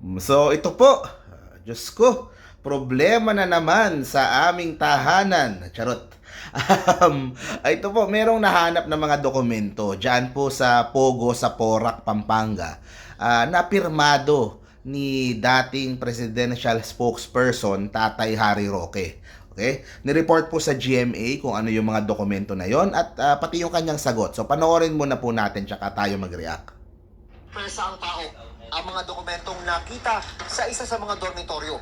So ito po, Diyos ko, problema na naman sa aming tahanan. Charot. Um, ito po, merong nahanap na mga dokumento dyan po sa Pogo sa Porac, Pampanga ah, na pirmado ni dating presidential spokesperson Tatay Harry Roque. Okay? Nireport po sa GMA kung ano yung mga dokumento na yon at ah, pati yung kanyang sagot. So panoorin muna po natin tsaka tayo mag-react. Presa ang tao ang mga dokumentong nakita sa isa sa mga dormitoryo.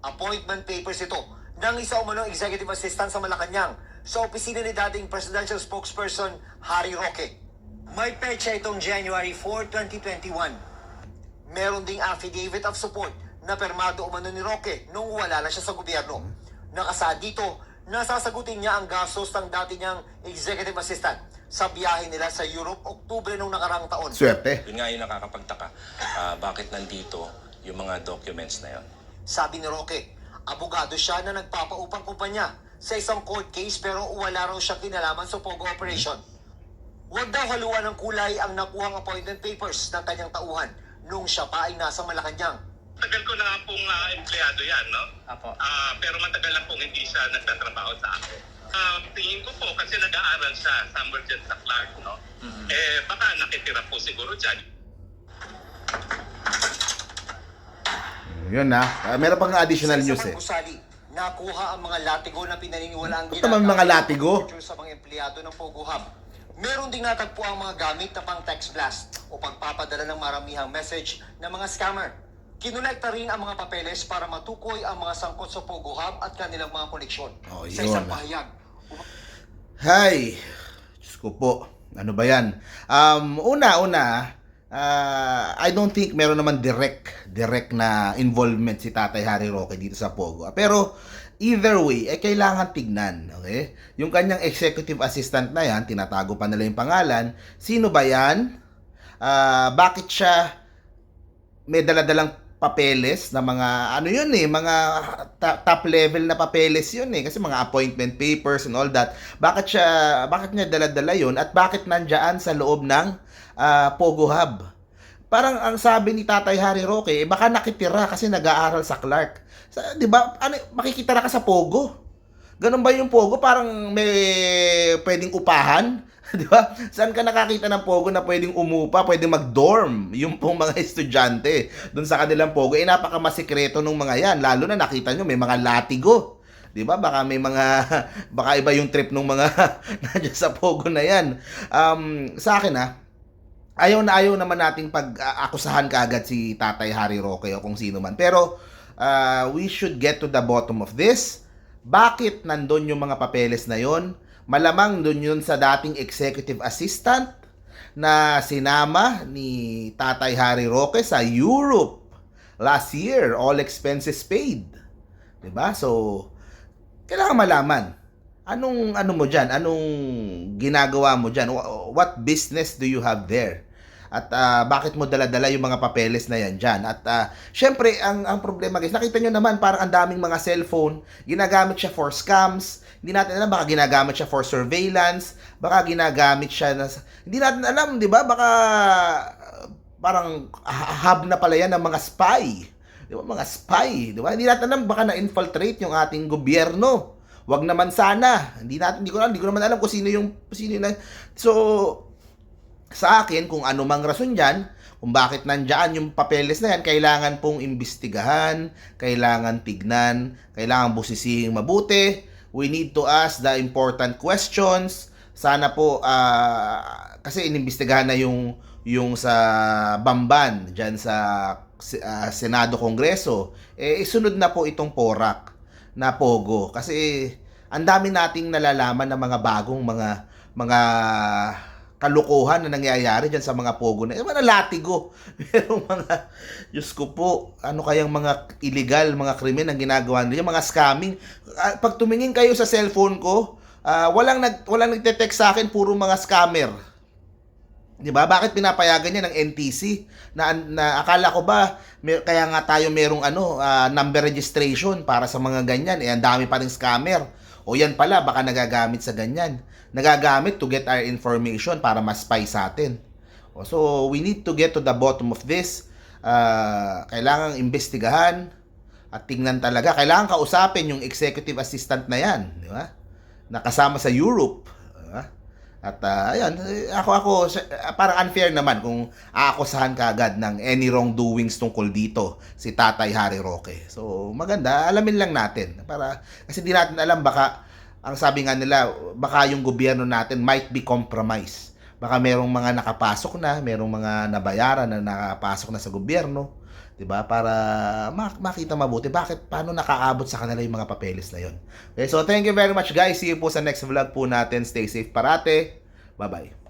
Appointment papers ito ng isa umanong executive assistant sa Malacanang sa opisina ni dating presidential spokesperson Harry Roque. May petsa itong January 4, 2021. Meron ding affidavit of support na permado umano ni Roque nung wala na siya sa gobyerno. Nakasaad dito, nasasagutin niya ang gastos ng dati niyang executive assistant sa biyahe nila sa Europe Oktubre nung nakarang taon. Swerte. Yun nga yung nakakapagtaka. Ah, bakit nandito yung mga documents na yun? Sabi ni Roque, abogado siya na nagpapaupang kumpanya sa isang court case pero wala raw siyang kinalaman sa Pogo operation. Huwag daw haluan ng kulay ang nakuhang appointment papers ng kanyang tauhan nung siya pa ay nasa Malacanang. Tagal ko na pong ah, empleyado yan, no? Apo. Ah, pero matagal na pong hindi siya nagtatrabaho sa akin. Ah, tingin ko po kasi nag-aaral siya somewhere dyan sa Clark, no? Eh, baka nakitira po siguro dyan. Yun na. Ah, meron pang additional Sa news eh. gusali, nakuha ang mga latigo na pinaniniwala ang Ito naman mga latigo. sa mga empleyado ng Pogo Hub. Meron ding natagpo ang mga gamit na pang text blast o pagpapadala ng maramihang message ng mga scammer. Kinonekta rin ang mga papeles para matukoy ang mga sangkot sa Pogo Hub at kanilang mga koneksyon. Oh, sa yun. isang pahayag, Hay! Diyos ko po. Ano ba yan? Um, una, una, ah, I don't think meron naman direct, direct na involvement si Tatay Harry Roque dito sa Pogo. Pero, either way, eh, kailangan tignan. Okay? Yung kanyang executive assistant na yan, tinatago pa nila yung pangalan. Sino ba yan? Ah, bakit siya may daladalang papeles na mga ano yun eh, mga top level na papeles yun eh kasi mga appointment papers and all that. Bakit siya bakit niya dala-dala yun at bakit nandiyan sa loob ng ah, Pogo Hub? Parang ang sabi ni Tatay Harry Roque, eh, baka nakitira kasi nag-aaral sa Clark. Sa, 'Di ba? Ano, makikitira ka sa Pogo. Ganun ba yung Pogo? Parang may pwedeng upahan? Di ba? Saan ka nakakita ng Pogo na pwedeng umupa, pwedeng mag-dorm? Yung pong mga estudyante doon sa kanilang Pogo. Eh, napakamasikreto nung mga yan. Lalo na nakita nyo, may mga latigo. Di ba? Baka may mga, baka iba yung trip nung mga nandiyan sa Pogo na yan. Um, sa akin ha, ayaw na ayaw naman nating pag-akusahan kaagad si Tatay Harry Roque o kung sino man. Pero, uh, we should get to the bottom of this. Bakit nandun yung mga papeles na yon? Malamang dun yun sa dating executive assistant na sinama ni Tatay Harry Roque sa Europe last year. All expenses paid. 'Di ba? So, kailangan malaman. Anong ano mo diyan? Anong ginagawa mo diyan? What business do you have there? At ah, bakit mo dala-dala yung mga papeles na yan dyan? At ah, syempre, ang, ang problema guys, nakita nyo naman parang ang daming mga cellphone, ginagamit siya for scams, hindi natin alam, baka ginagamit siya for surveillance, baka ginagamit siya na, hindi natin alam, di ba? Baka parang hub na pala yan ng mga spy. Di ba? Mga spy, di ba? Hindi natin alam, baka na-infiltrate yung ating gobyerno. Wag naman sana. Hindi natin, hindi ko alam, hindi ko naman alam kung sino yung, sino yung, so, sa akin, kung ano mang rason dyan, kung bakit nandyan yung papeles na yan, kailangan pong imbestigahan, kailangan tignan, kailangan busisihing mabuti. We need to ask the important questions. Sana po, ah, kasi inimbestigahan na yung, yung sa Bamban, dyan sa ah, Senado Kongreso. Eh, isunod na po itong PORAC na Pogo. Kasi ang dami nating nalalaman ng mga bagong mga mga kalukuhan na nangyayari dyan sa mga pogo na. Yung mga latigo. Pero mga, Diyos ko po, ano kayang mga illegal, mga krimen ang ginagawa nila, mga scamming. Ah, Pag tumingin kayo sa cellphone ko, ah, walang, nag, walang nagte-text sa akin, puro mga scammer. 'Di ba? Bakit pinapayagan niya ng NTC? Na, na akala ko ba may, kaya nga tayo merong ano ah, number registration para sa mga ganyan. Eh ang dami pa ring scammer. O yan pala baka nagagamit sa ganyan. Nagagamit to get our information para ma-spy sa atin. O, so we need to get to the bottom of this. ah, kailangang imbestigahan at tingnan talaga. Kailangan kausapin yung executive assistant na yan, di ba? Nakasama sa Europe. At ah, ayun, eh, ako ako ah, parang unfair naman kung aakusahan ka agad ng any wrongdoings tungkol dito si Tatay Harry Roque. So maganda, alamin lang natin para kasi di natin alam baka ang sabi nga nila baka yung gobyerno natin might be compromised. Baka merong mga nakapasok na, merong mga nabayaran na nakapasok na sa gobyerno, 'di ba? Para ma- makita mabuti bakit paano nakaabot sa kanila yung mga papeles na 'yon. Okay, so thank you very much guys. See you po sa next vlog po natin. Stay safe parate. Bye-bye.